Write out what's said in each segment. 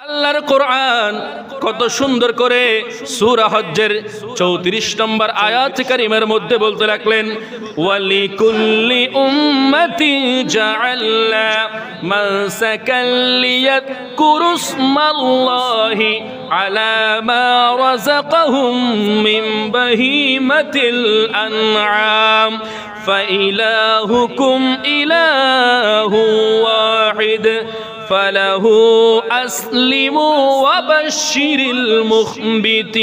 আল্লাহর কোরআন কত সুন্দর করে সূরা হজ্জের চৌত্রিশ নম্বর আয়াত কারিমের মধ্যে বলতে লাগলেন ওয়ালি কুল্লি উম্মতি জাআল্লা মানসাকাল লিয়াযকুরু ইসমাল্লাহি আলা মা রাযাকাহুম মিন বাহিমাতিল আনআম فإلهكم إله واحد فله أسلموا وبشر المخبتين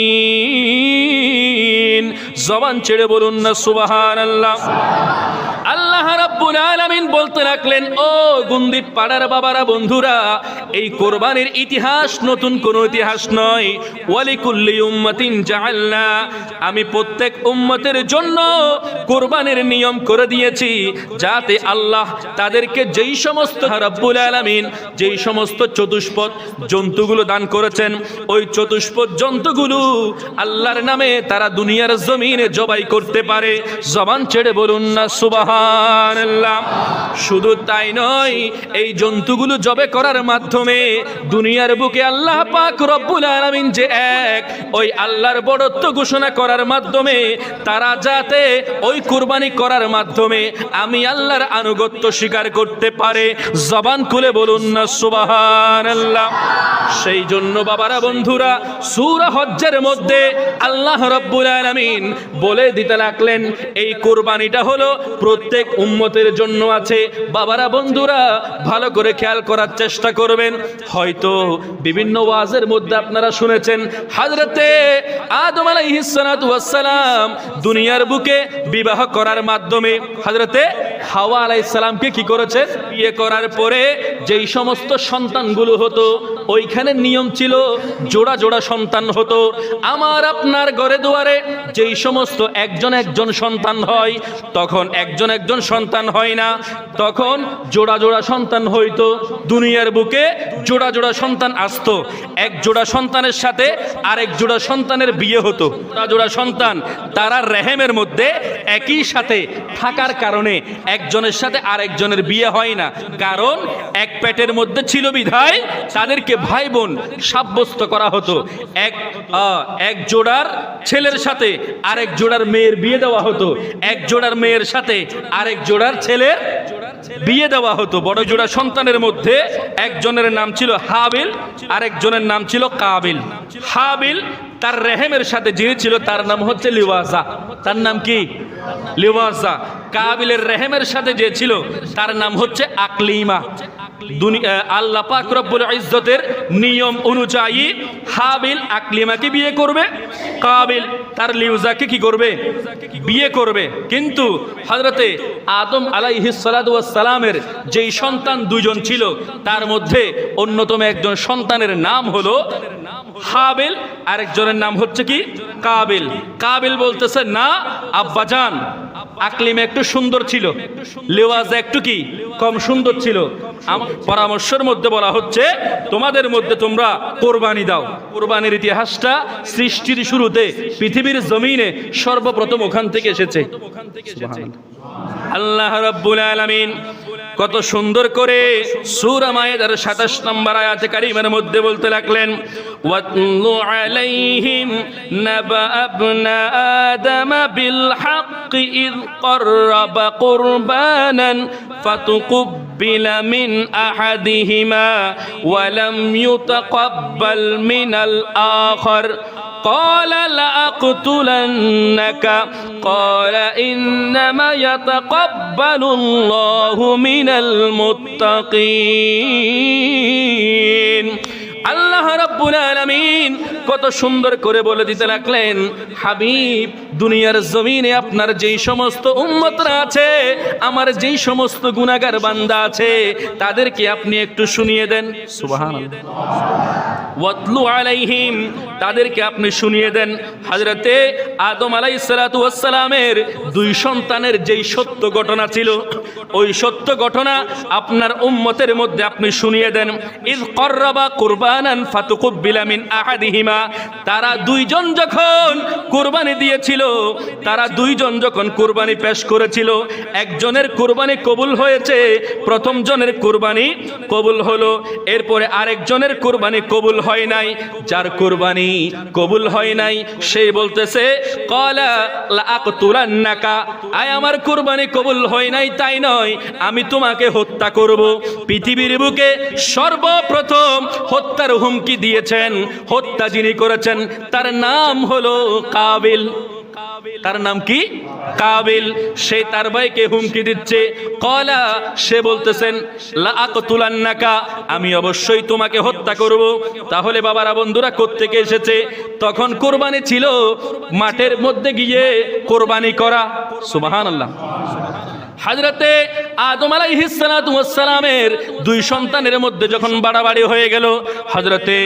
زبان چڑے بولن سبحان اللہ বলতে রাখলেন, ও গুন্দিত পাড়ার বাবারা, বন্ধুরা, এই কোরবানির ইতিহাস নতুন কোন ইতিহাস নয়। আমি প্রত্যেক উম্মতের জন্য কোরবানির নিয়ম করে দিয়েছি, যাতে আল্লাহ তাদেরকে যেই সমস্ত রাব্বুল আলামিন, যেই সমস্ত চতুষ্পদ জন্তুগুলো দান করেছেন, ওই চতুষ্পদ জন্তুগুলো আল্লাহর নামে তারা দুনিয়ার জমিনে জবাই করতে পারে। জবান ছেড়ে বলুন না সুবহানাল্লাহ শুধু তাই নয়, এই জন্তুগুলো জবে করার মাধ্যমে দুনিয়ার বুকে আল্লাহ পাক রব্বুল আলামিন যে এক, ওই আল্লাহর বড়ত্ব ঘোষণা করার মাধ্যমে, তারা যাতে ওই কুরবানি করার মাধ্যমে আমি আল্লাহর আনুগত্য স্বীকার করতে পারে। জবান খুলে বলুন না, সুবহানাল্লাহ। সেই জন্য বাবারা, বন্ধুরা, সূরা হজ্জের মধ্যে আল্লাহ রব্বুল আলামিন বলে দিতে লাগলেন, এই কুরবানিটা হলো প্রত্যেক উম্মতের জন্য আছে। বাবারা, বন্ধুরা, ভালো করে খেয়াল করার চেষ্টা করবেন। হয়তো বিভিন্ন ওয়াজের মধ্যে আপনারা শুনেছেন, হাজরতে আদম আলাইহিস সালাতু ওয়াস সালাম দুনিয়ার বুকে বিবাহ করার মাধ্যমে হাজরতে হাওয়া আলাইহিস সালামকে কি করেছে? বিয়ে করার পরে যেই সমস্ত সন্তানগুলো হতো, ওইখানে নিয়ম ছিল, জোড়া জোড়া সন্তান হতো। আমার আপনার ঘরে দুয়ারে যেই সমস্ত একজন একজন সন্তান হয়, তখন একজন একজন সন্তান হয়। না। তখন জোড়া জোড়া সন্তান হইতো দুনিয়ার বুকে, জোড়া জোড়া সন্তান আসতো। এক জোড়া সন্তানের সাথে আরেক জোড়া সন্তানের বিয়ে হতো। জোড়া জোড়া সন্তান তারা রেহেমের মধ্যে একই সাথে থাকার কারণে একজনের সাথে আরেকজনের বিয়ে হয় না। কারণ এক পেটের মধ্যে ছিল বিধায় তাদেরকে ভাই বোন সাব্যস্ত করা হতো। এক এক জোড়ার ছেলের সাথে আরেক জোড়ার মেয়ের বিয়ে দেওয়া হতো। এক জোড়ার মেয়ের সাথে আরেক জোড়ার ছেলের বিয়ে দেওয়া হতো। বড় জোড়া সন্তানের মধ্যে একজনের নাম ছিল হাবিল, আরেকজনের নাম ছিল কাবিল। হাবিল তার রেহেমের সাথে যিনি ছিল, তার নাম হচ্ছে লিওয়াজা। তার নাম কি? লিওয়াজা। কাবিলের রেহেমের সাথে যে ছিল, তার নাম হচ্ছে আকলিমা। আল্লাহ পাক রব্বুল ইজ্জতের নিয়ম অনুযায়ী হাবিল আকলিমাকে বিয়ে করবে, কাবিল তার লিউজাকে কি করবে? বিয়ে করবে। কিন্তু হজরতে আদম সালামের যেই সন্তান দুজন ছিল, তার মধ্যে অন্যতম একজন সন্তানের নাম হলো হাবিল আরেকজনের নাম হচ্ছে কি? কাবিল। কাবিল বলতেছে না আব্বাজান আকলিম একটু সুন্দর ছিল। লেওয়াজা একটু কি? কম সুন্দর ছিল। পরামর্শের মধ্যে বলা হচ্ছে তোমাদের মধ্যে তোমরা কোরবানি দাও। কোরবানির ইতিহাসটা সৃষ্টির শুরুতে পৃথিবীর জমিনে সর্বপ্রথম ওখান থেকে এসেছে। আল্লাহ রাব্বুল আলামিন কত সুন্দর করে সূরা মায়েদার 27 নম্বর আয়াতে কারিমের মধ্যে বলতে লাগলেন ওয়াতলু আলাইহিম নাবা আবনা আদম বিল হক ইয قربا قربانا فتقبل من احدهما ولم يتقبل من الاخر قال لأقتلنك قال إنما يتقبل الله من المتقين আল্লাহ রাব্বুল আলামিন কত সুন্দর করে বলে দিতে লাগলেন, হাবিব, দুনিয়ার জমিনে আপনার যেই সমস্ত উম্মতরা আছে, আমার যেই সমস্ত গুনাহগার বান্দা আছে, তাদেরকে আপনি একটু শুনিয়ে দেন। সুবহানাল্লাহ। ওয়াতলু আলাইহিম, তাদেরকে আপনি শুনিয়ে দেন। হজরতে আদম আলাই সালামের দুই সন্তানের যেই সত্য ঘটনা ছিল, ওই সত্য ঘটনা আপনার উম্মতের মধ্যে আপনি শুনিয়ে দেন। ইদ কর্রাবা কুরবানান ফাতুকুব্বিলা তারা দুইজন যখন কুরবানি দিয়েছিল, তারা দুইজন যখন কুরবানি পেশ করেছিল, একজনের কুরবানি কবুল হয়েছে, প্রথম জনের কুরবানি কবুল হলো, এরপরে আরেকজনের কবুল হয় নাই, যার কবুল হয় নাই বলতেছে, কলা আয় আমার কুরবানি কবুল হয় নাই তাই নয়, আমি তোমাকে হত্যা করব। পৃথিবীর বুকে সর্বপ্রথম হত্যার হুমকি দিয়েছেন হত্যা যিনি করেছেন, তার নাম হলো কাবিল। তার নাম কি? কাবিল। সে তার ভাইকে হুমকি দিচ্ছে। কলা, সে বলতেছেন লাআকতুলান্নাকা আমি অবশ্যই তোমাকে হত্যা করব। তাহলে বাবারা, বন্ধুরা, কোত্থেকে এসেছে? তখন কোরবানি ছিল মাঠের মধ্যে গিয়ে কোরবানি করা। সুবহানাল্লাহ। হাজরতে আদম আলাইহিসালামের দুই সন্তানের মধ্যে যখন বাড়াবাড়ি হয়ে গেল হজরতে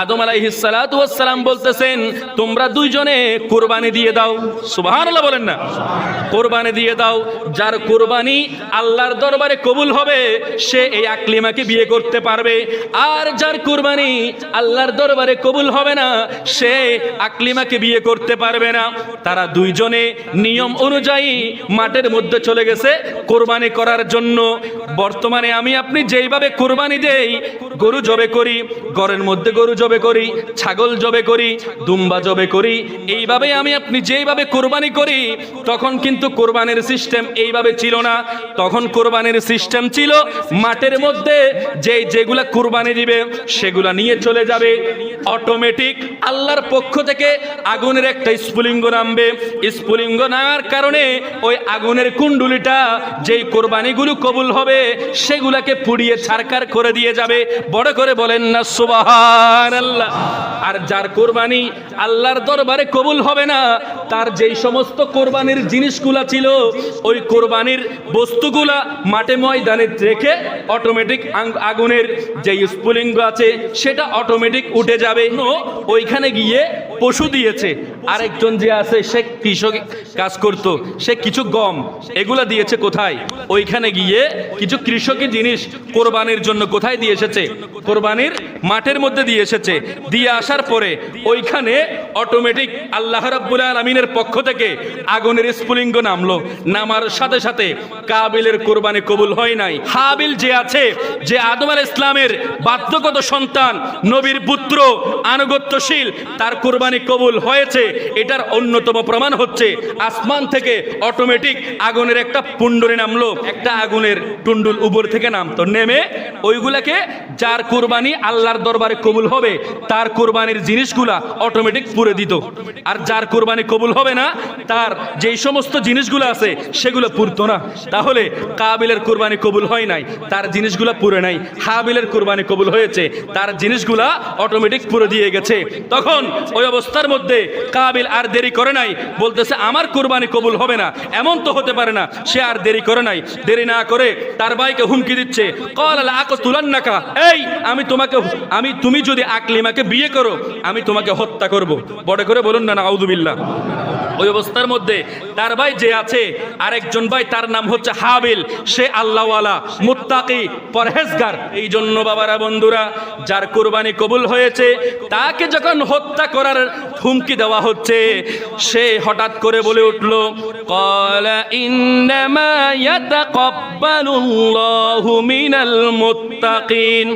আদম আলাইহিসালাম বলতেছেন, তোমরা দুইজনে কোরবানি দিয়ে দাও। সুবহানাল্লাহ বলেন না। কোরবানি দিয়ে দাও। যার কোরবানি আল্লাহর দরবারে কবুল হবে, সে এই আকলিমাকে বিয়ে করতে পারবে। আর যার কোরবানি আল্লাহর দরবারে কবুল হবে না, সে আকলিমাকে বিয়ে করতে পারবে না। তারা দুইজনে নিয়ম অনুযায়ী মাঠের মধ্যে চলে গেছে, কোরবানি করার জন্য বর্তমানে আমি আপনি যেইভাবে কোরবানি দেই গরু জবে করি ঘরের মধ্যে গরু জবে করি, ছাগল জবে করি, দুম্বা জবে করি, এইভাবে আমি আপনি যেইভাবে কোরবানি করি, তখন কিন্তু কোরবানির সিস্টেম এইভাবে ছিল না। তখন কোরবানির সিস্টেম ছিল মাঠের মধ্যে যে যেগুলা কোরবানি দিবে, সেগুলা নিয়ে চলে যাবে। অটোমেটিক আল্লাহর পক্ষ থেকে আগুনের একটা স্ফুলিঙ্গ নামবে। স্ফুলিঙ্গ নামার কারণে ওই আগুনের কুণ্ডুলিটা যেই কোরবানিগুলো কবুল হবে, সেগুলাকে পুড়িয়ে ছারকার করে দিয়ে যাবে। বড় করে বলেন না সুবাহান আল্লাহ আর যার কোরবানি আল্লাহর দরবারে কবুল হবে না, তার যেই সমস্ত কোরবানির জিনিসগুলা ছিল, ওই কোরবানির বস্তুগুলা মাঠে ময়দানে রেখে অটোমেটিক আগুনের যে স্ফুলিঙ্গ আছে, সেটা অটোমেটিক উঠে যাবে। ওইখানে গিয়ে পশু দিয়েছে। আরেকজন যে আছে, সে কৃষক কাজ করত, সে কিছু গম এগুলা দিয়েছে কোথায়? ওইখানে গিয়ে কিছু কৃষকি জিনিস কোরবানির জন্য কোথায় দিয়ে এসেছে? কোরবানির মাঠের মধ্যে দিয়ে এসেছে। দিয়ে আসার পরে ওইখানে অটোমেটিক আল্লাহ রাব্বুল আলমিনের পক্ষ থেকে আগুনের স্ফুলিঙ্গ নামলো। নামার সাথে সাথে কাবিলের কোরবানি কবুল হয় নাই। হাবিল যে আছে, যে আদম আল ইসলামের বাধ্যগত সন্তান, নবীর পুত্র, আনুগত্যশীল, তার কোরবানি কবুল হয়েছে। এটার অন্যতম প্রমাণ হচ্ছে, আসমান থেকে অটোমেটিক আগুনের একটা পুণ্ডরি নামলো। একটা আগুনের টুন্ডুল উপর থেকে নামতো। নেমে ওইগুলাকে যার কোরবানি আল্লাহর দরবারে কবুল হবে, তার কোরবানির জিনিসগুলা অটোমেটিক পুরে দিত। আর যার কোরবানি কবুল হবে না, তার যেই সমস্ত জিনিসগুলো আছে, সেগুলো পুরতো না। তাহলে কাবিলের কোরবানি কবুল হয় নাই, তার জিনিসগুলা পুরে নাই। হাবিলের কোরবানি কবুল হয়েছে, তার জিনিসগুলা অটোমেটিক পুরে দিয়ে গেছে। তখন ওই অবস্থার মধ্যে কাবিল আর দেরি করে নাই, বলতেছে, আমার কোরবানি কবুল হবে না, এমন তো হতে পারে না, সে আর দেরি করে নাই। দেরি না করে তার ভাইকে হুমকি দিচ্ছে কল আক তুলান নাকা এই আমি তোমাকে আমি তুমি যদি আকলিমাকে বিয়ে করো, আমি তোমাকে হত্যা করব। বড় করে বলুন না আউদুবিল্লাহ ওই অবস্থার মধ্যে তার ভাই যে আছে, আরেকজন ভাই, তার নাম হচ্ছে হাবিল। সে আল্লাহওয়ালা, মুত্তাকি, পরহেজগার। এই জন্য বাবারা, বন্ধুরা, যার কোরবানি কবুল হয়েছে, তাকে যখন হত্যা করার হুমকি দেওয়া হচ্ছে, সে হঠাৎ করে বলে উঠল কলা ইন্নামা মুত্তাকিন।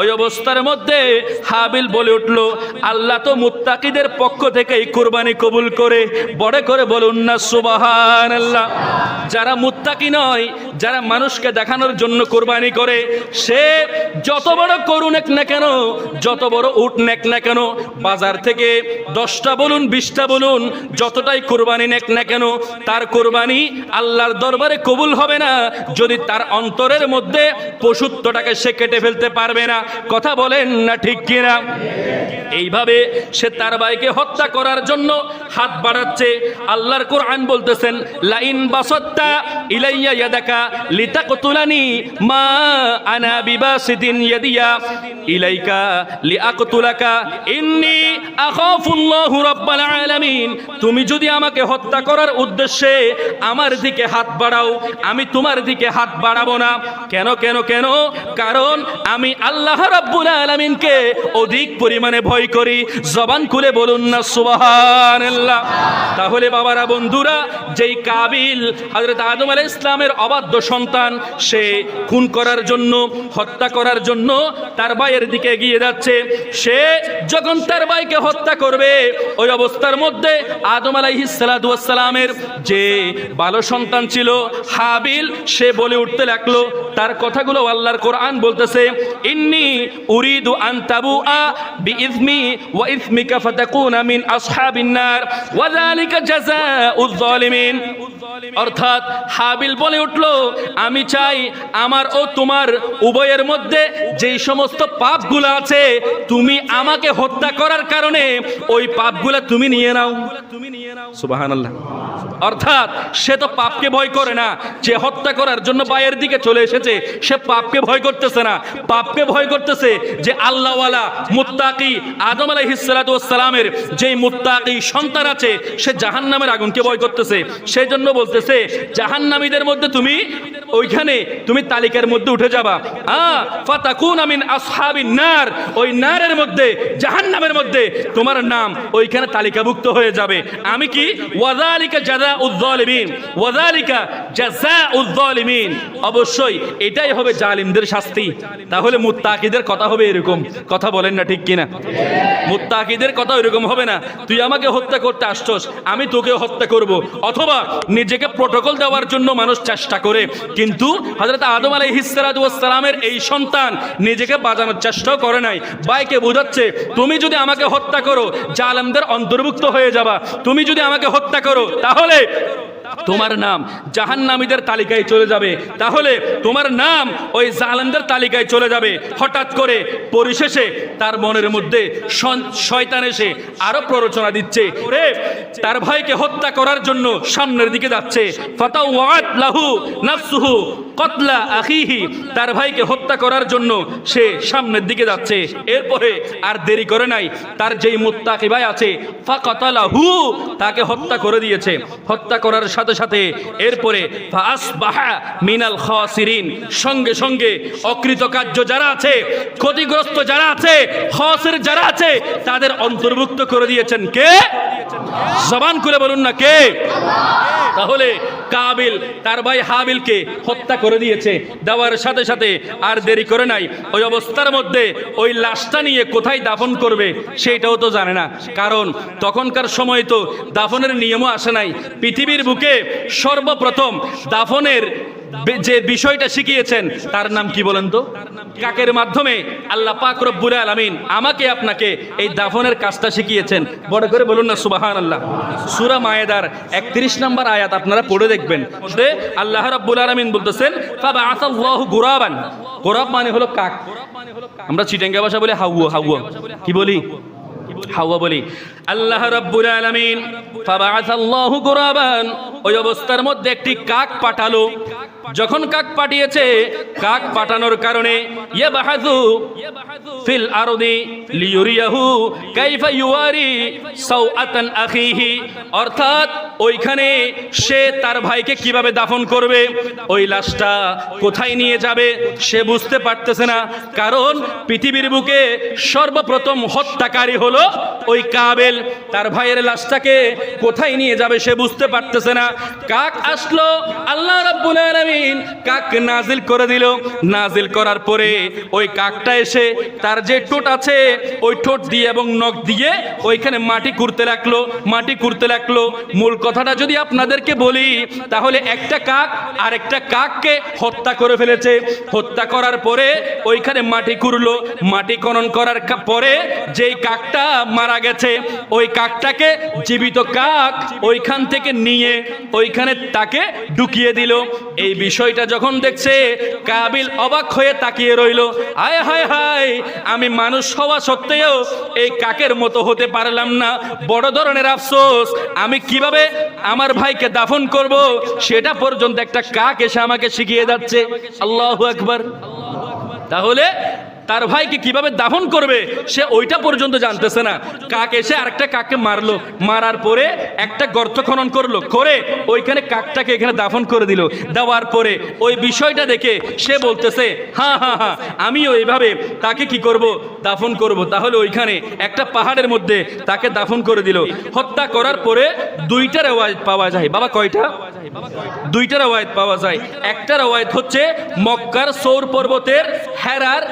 ওই অবস্থার মধ্যে হাবিল বলে উঠল, আল্লাহ তো মুত্তাকিদের পক্ষ থেকে এই কোরবানি কবুল করে। বড় করে বলুন না সুবাহান আল্লাহ যারা মুত্তাকি নয়, যারা মানুষকে দেখানোর জন্য কোরবানি করে, সে যত বড় করুন এক না কেন, যত বড় উঠ নেক না কেন, বাজার থেকে দশটা বলুন, বিশটা বলুন, যতটাই কোরবানি নেক না কেন, তার কোরবানি আল্লাহর দরবারে কবুল হবে না, যদি তার অন্তরের মধ্যে পশুত্বটাকে সে কেটে ফেলতে পারবে না। কথা বলেন না ঠিক কিনা? এইভাবে সে তার ভাইকে হত্যা করার জন্য হাত বাড়াচ্ছে। আল্লাহর কোরআন বলতেছেন, লাইন বাসত্তা ইলাইয়া ইয়াদাকা লিতাকতুলানি মা আনা বিবাসিদিন ইয়াদিয়া। ইলাইকা লিআকতুলাকা ইন্নী আখাফুল্লাহু রাব্বাল আলামিন। তুমি যদি আমাকে হত্যা করার উদ্দেশ্যে আমার দিকে হাত বাড়াও, আমি তোমার দিকে হাত বাড়াবো না। কেন কেন কেন? কারণ আমি আল্লাহ সে হত্যা করার জন্য তার ভাইয়ের দিকে যাচ্ছে। সে যখন তার ভাইকে হত্যা করবে, ওই অবস্থার মধ্যে আদম আলাইহিস যে বালো সন্তান ছিল, হাবিল, সে বলে উঠতে লাগল, তার কথাগুলো আল্লাহর কোরআন বলতেছে, ইন্নি أريد أن تبوء بإثمي وإثمك فتكون من أصحاب النار وذلك جزاء الظالمين. অর্থাৎ হাবিল বলে উঠল, আমি চাই আমার ও তোমার উভয়ের মধ্যে যেই সমস্ত পাপগুলো আছে, তুমি আমাকে হত্যা করার কারণে ওই পাপগুলো তুমি নিয়ে নাও। তুমি নিয়ে নাও সুবহানাল্লাহ। অর্থাৎ সে তো পাপকে ভয় করে না, যে হত্যা করার জন্য বাইরের দিকে চলে এসেছে, সে পাপকে ভয় করতেছে না। পাপকে ভয় করতেছে যে আল্লাহওয়ালা মুত্তাকি আদম আলাইহিসসালামের যেই মুত্তাকি সন্তান আছে, সে জাহান্নামের আগুনকে ভয় করতেছে। সেই জন্য বলতেছে, জাহান্নামীদের মধ্যে তুমি ওইখানে, তুমি তালিকার মধ্যে উঠে যাবা। নার, ওই নারের মধ্যে মধ্যে তোমার নাম ওইখানে তালিকাভুক্ত হয়ে যাবে। আমি কি? ওয়াজালিকা ওয়াজালিকা উয-যালিমিন অবশ্যই এটাই হবে জালিমদের শাস্তি। তাহলে মুত্তাকিদের কথা হবে এরকম। কথা বলেন না ঠিক কিনা? মুত্তাকিদের কথা এরকম হবে না। তুই আমাকে হত্যা করতে আসছস, আমি তোকে হত্যা করব। অথবা নিজেকে প্রোটোকল দেওয়ার জন্য মানুষ চেষ্টা করে। কিন্তু হজরত আদম আলী হিসালামের এই সন্তান নিজেকে বাজানোর চেষ্টাও করে নাই। বাইকে বোঝাচ্ছে, তুমি যদি আমাকে হত্যা করো, জালেমদের অন্তর্ভুক্ত হয়ে যাবা। তুমি যদি আমাকে হত্যা করো, তাহলে তোমার নাম জাহান্নামীদের তালিকায় চলে যাবে। তাহলে তোমার নাম ওই জালেমদের তালিকায় চলে যাবে। হঠাৎ করে পরিশেষে তার মনের মধ্যে শয়তান এসে আরও প্ররোচনা দিচ্ছে। তার ভাইকে হত্যা করার জন্য সামনের দিকে যাচ্ছে। কতলা আখিহি। তার ভাইকে হত্যা করার জন্য সে সামনের দিকে যাচ্ছে। এরপরে আর দেরি করে নাই। তার যেই মুত্তাকি ভাই আছে, ফাকাতালাহু, তাকে হত্যা করে দিয়েছে। হত্যা করার সাথে সাথে সাথে এরপরে মিনাল খাসিরিন। সঙ্গে সঙ্গে অকৃতকার্য যারা আছে, ক্ষতিগ্রস্ত যারা আছে, খসের যারা আছে, তাদের অন্তর্ভুক্ত করে দিয়েছেন কে? জবান করে বলুন না কে? তাহলে কাবিল, তার ভাই হাবিলকে হত্যা করে দিয়েছে। দেওয়ার সাথে সাথে আর দেরি করে নাই। ওই অবস্থার মধ্যে ওই লাশটা নিয়ে কোথায় দাফন করবে সেইটাও তো জানে না। কারণ তখনকার সময় তো দাফনের নিয়মও আসে নাই। পৃথিবীর বুকে সর্বপ্রথম দাফনের যে বিষয়টা শিখিয়েছেন, তার নাম কি বলেন তো? কাকের মাধ্যমে আল্লাহ পাক রব্বুল আলামিন আমাকে আপনাকে এই দাফনের কাজটা শিখিয়েছেন। বড় করে বলুন না সুবাহান আল্লাহ সূরা মায়েদার 31 নম্বর আয়াত আপনারা পড়ে দেখবেন। আল্লাহ রাব্বুল আলামিন বলতেছেন গুরাবান। গুরাব মানে হলো কাক। আমরা চিটাঙ্গা ভাষা বলে হাউয়া হাউয়া কি বলি? হাওয়া বলি। আল্লাহ রাব্বুল আলামিন ফাবাআসাল্লাহু গুরাবান। ওই অবস্থার মধ্যে একটি কাক পাঠালো। যখন কাক পাঠিয়েছে, কাক পাঠানোর কারণে ইয়াবাহাযু ফিল আরদি লিয়ুরিয়াহু কাইফা ইউয়ারি সাওআতান আখিহি। অর্থাৎ ওইখানে সে তার ভাইকে কীভাবে দাফন করবে, ওই লাশটা কোথায় নিয়ে যাবে, সে বুঝতে পারতেছে না। কারণ পৃথিবীর বুকে সর্বপ্রথম হত্যাকারী হলো ওই কাবেল তার ভাইয়ের লাশটাকে কোথায় নিয়ে যাবে সে বুঝতে পারতেছে না। কাক আসলো, আল্লাহ রাব্বুল আলামিন কাক নাজিল করে দিল। নাজিল করার পরে ওই কাকটা এসে তার যে ঠোঁট আছে, ওই ঠোঁট দিয়ে এবং নখ দিয়ে ওইখানে মাটি কুড়তে লাগল, মাটি কুড়তে লাগল। মূল কথাটা যদি আপনাদেরকে বলি, তাহলে একটা কাক আর একটা কাককে হত্যা করে ফেলেছে। হত্যা করার পরে ওইখানে মাটি কুড়লো মাটি খনন করার পরে যেই কাকটা মারা গেছে, ওই কাকটাকে জীবিত কাক ওইখান থেকে নিয়ে ওইখানে তাকে ঢুকিয়ে দিল। এই বিষয়টা যখন দেখছে, কাবিল অবাক হয়ে তাকিয়ে রইল। আয় হায় হায়, আমি মানুষ হওয়া সত্ত্বেও এই কাকের মতো হতে পারলাম না। বড় ধরনের আফসোস, আমি কীভাবে আমার ভাইকে দাফন করব? সেটা পর্যন্ত একটা কাক এসে আমাকে শিখিয়ে যাচ্ছে। আল্লাহ আকবার। তাহলে তার ভাইকে কীভাবে দাফন করবে, সে ওইটা পর্যন্ত জানতেছে না। কাক এসে আরেকটা কাককে মারলো। মারার পরে একটা গর্ত খনন করল। করে ওইখানে কাকটাকে এখানে দাফন করে দিল। দেওয়ার পরে ওই বিষয়টা দেখে সে বলতেছে হ্যাঁ হ্যাঁ হ্যাঁ আমিও এইভাবে তাকে কি করব? দাফন করব। তাহলে ওইখানে একটা পাহাড়ের মধ্যে তাকে দাফন করে দিল। হত্যা করার পরে দুইটা রেওয়াজ পাওয়া যায়। বাবা, কয়টা? দুইটা রওয়ায়ত পাওয়া যায়। একটা রওয়ায়ত হচ্ছে মক্কার সৌর পর্বতের হেরার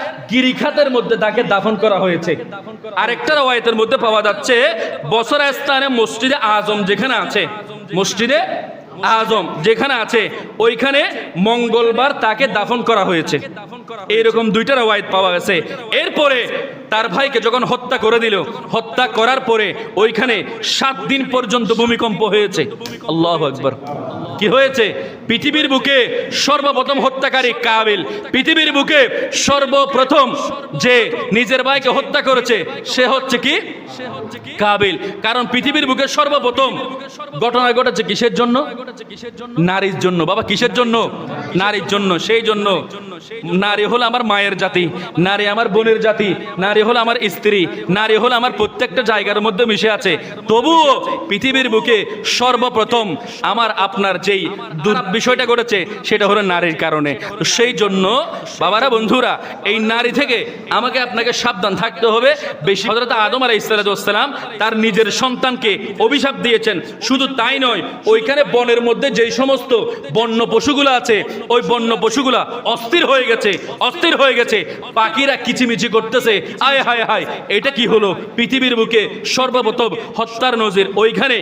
গিরিখাতের মধ্যে তাকে দাফন করা হয়েছে। আরেকটা রওয়ায়তের মধ্যে পাওয়া যাচ্ছে বছর স্থানে মসজিদে আজম যেখানে আছে। মসজিদে আজম যেখানে আছে, ওইখানে মঙ্গলবার তাকে দাফন করা হয়েছে। এইরকম দুইটা রওয়ায়ত পাওয়া গেছে। এরপরে তার ভাইকে যখন হত্যা করে দিল, হত্যা করার পরে ওইখানে সাত দিন পর্যন্ত ভূমিকম্প হয়েছে। আল্লাহ আকবর। কি হয়েছে? পৃথিবীর বুকে সর্বপ্রথম হত্যাকারী কাবিল। পৃথিবীর বুকে সর্বপ্রথম যে নিজের ভাইকে হত্যা করেছে, সে হচ্ছে কি? কাবিল। কারণ পৃথিবীর বুকে সর্বপ্রথম ঘটনা ঘটেছে কিসের জন্য? নারীর জন্য। বাবা, কিসের জন্য? নারীর জন্য, সেই জন্য। নারী হলো আমার মায়ের জাতি, নারী আমার বোনের জাতি, নারী হলো আমার স্ত্রী, নারী হলো আমার প্রত্যেকটা জায়গার মধ্যে মিশে আছে। তবুও পৃথিবীর বুকে সর্বপ্রথম আমার, আপনার যেই বিষয়টা ঘটেছে, সেটা হলো নারীর কারণে। তো সেই জন্য, বাবারা, বন্ধুরা, এই নারী থেকে আমাকে আপনাকে সাবধান থাকতে হবে। বেশি হজরত আদম আলাই ইসলাম তার নিজের সন্তানকে অভিশাপ দিয়েছেন। শুধু তাই নয়, ওইখানে বনের মধ্যে যেই সমস্ত বন্য পশুগুলো আছে, ওই বন্য পশুগুলা অস্থির হয়ে গেছে, অস্থির হয়ে গেছে। পাখিরা কিচিমিচি করতেছে, আয়, হায় হায়। এটা কি হলো? পৃথিবীর বুকে সর্বপ্রথম হত্যার নজির ওইখানে।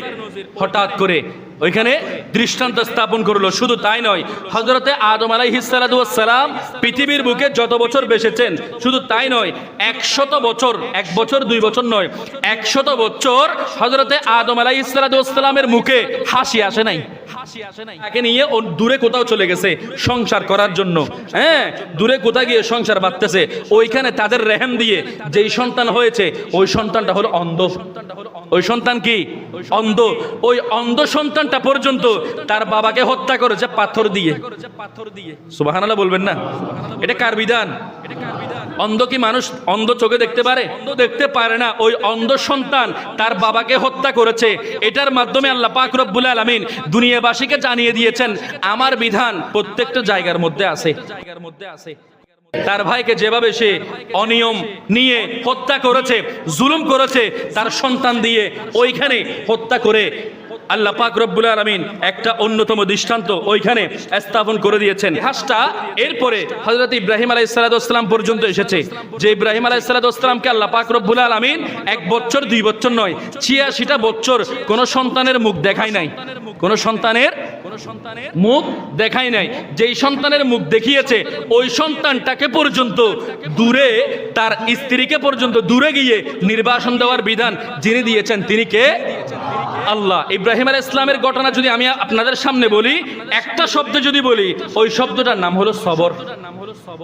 হঠাৎ করে ওইখানে দৃষ্টান্ত স্থাপন করল। শুধু তাই নয় হজরতে আদম আলাইহিসালাম পৃথিবীর বুকে যত বছর বেসেছেন শুধু তাই নয়, একশত বছর, এক বছর, দুই বছর নয়, একশত বছর হজরতে আদম আলাইহিসালামের মুখে হাসি আসে নাই। হ্যাঁ অন্ধ। কি? তার বাবাকে হত্যা করেছে পাথর দিয়ে। বলবেন না? এটা কার বিধান? অন্ধ কি মানুষ অন্ধ চোখে দেখতে পারে? দেখতে পারে না। ওই অন্ধ সন্তান তার বাবাকে হত্যা করেছে। এটার মাধ্যমে আল্লাহ পাক রব্বুল আলামিন দুনিয়াবাসীকে জানিয়ে দিয়েছেন, আমার বিধান প্রত্যেকটা জায়গার মধ্যে আছে জায়গার মধ্যে আছে। তার ভাইকে যেভাবে সে অনিয়ম নিয়ে হত্যা করেছে, জুলুম করেছে, তার সন্তান দিয়ে ওইখানে হত্যা করে আল্লাহ পাক রব্বুল আলমিন একটা অন্যতম দৃষ্টান্ত ওইখানে স্থাপন করে দিয়েছেন। হাসটা এরপরে হজরত ইব্রাহিম আলাই সালাদাম পর্যন্ত এসেছে। যে ইব্রাহিম আলাই সালাদামকে আল্লাহ পাক রব্বুল আলমিন এক বছর, দুই বছর নয়, ছিয়াশিটা বছর কোনো সন্তানের মুখ দেখায় নাই। কোনো সন্তানের মুখ দেখায় নাই। যেই সন্তানের মুখ দেখিয়েছে, ওই সন্তানটাকে পর্যন্ত দূরে, তার স্ত্রীকে পর্যন্ত দূরে গিয়ে নির্বাসন দেওয়ার বিধান যিনি দিয়েছেন, তিনি কে? আল্লাহ। ইব্রাহিম আল ইসলামের ঘটনা যদি আমি আপনাদের সামনে বলি, একটা শব্দ যদি বলি, ওই শব্দটার নাম হলো সবর।